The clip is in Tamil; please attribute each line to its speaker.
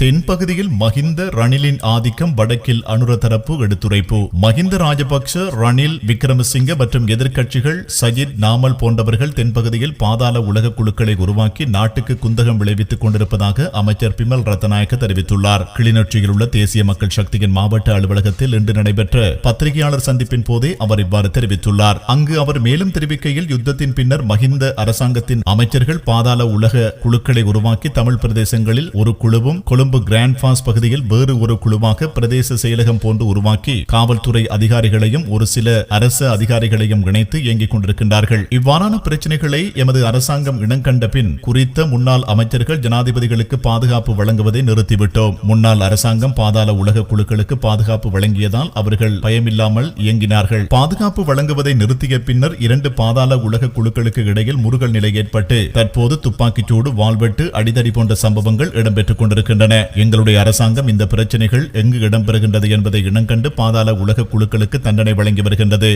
Speaker 1: தென்பகுதியில் மஹிந்த ரணிலின் ஆதிக்கம் வடக்கில் அனுர தரப்பு எடுத்துரைப்பு. மஹிந்த ராஜபக்ஷ ரணில் விக்ரமசிங்க மற்றும் எதிர்க்கட்சிகள் சஜித் நாமல் போன்றவர்கள் தென்பகுதியில் பாதாள உலக குழுக்களை உருவாக்கி நாட்டுக்கு குந்தகம் விளைவித்துக் கொண்டிருப்பதாக அமைச்சர் பிமல் ரத்தநாயக்க தெரிவித்துள்ளார். கிளிநொச்சியில் உள்ள தேசிய மக்கள் சக்தியின் மாவட்ட அலுவலகத்தில் இன்று நடைபெற்ற பத்திரிகையாளர் சந்திப்பின் போதே அவர் இவ்வாறு தெரிவித்துள்ளார். அங்கு அவர் மேலும் தெரிவிக்கையில் யுத்தத்தின் பின்னர் மஹிந்த அரசாங்கத்தின் அமைச்சர்கள் பாதாள உலக குழுக்களை உருவாக்கி தமிழ் பிரதேசங்களில் ஒரு குழுவும் கொழும்பு கிராண்ட் பாஸ் பகுதியில் வேறு ஒரு குழுவாக பிரதேச செயலகம் போன்று உருவாக்கி காவல்துறை அதிகாரிகளையும் ஒரு சில அரசு அதிகாரிகளையும் இணைத்து இயங்கிக் கொண்டிருக்கின்றார்கள். இவ்வாறான பிரச்சனைகளை எமது அரசாங்கம் இனங்கண்ட பின் குறித்த முன்னாள் அமைச்சர்கள் ஜனாதிபதிகளுக்கு பாதுகாப்பு வழங்குவதை நிறுத்திவிட்டோம். முன்னாள் அரசாங்கம் பாதாள உலக குழுக்களுக்கு பாதுகாப்பு வழங்கியதால் அவர்கள் பயமில்லாமல் இயங்கினார்கள். பாதுகாப்பு வழங்குவதை நிறுத்திய பின்னர் இரண்டு பாதாள உலக குழுக்களுக்கு இடையில் முருகல் நிலை ஏற்பட்டு தற்போது துப்பாக்கிச்சூடு வாள்வெட்டு அடிதடி போன்ற சம்பவங்கள் இடம்பெற்றுக் கொண்டிருக்கின்றன. எங்களுடைய அரசாங்கம் இந்த பிரச்சனைகள் எங்கு இடம்பெறுகின்றது என்பதை இனங்கண்டு பாதாள உலக குழுக்களுக்கு தண்டனை வழங்கி வருகின்றது.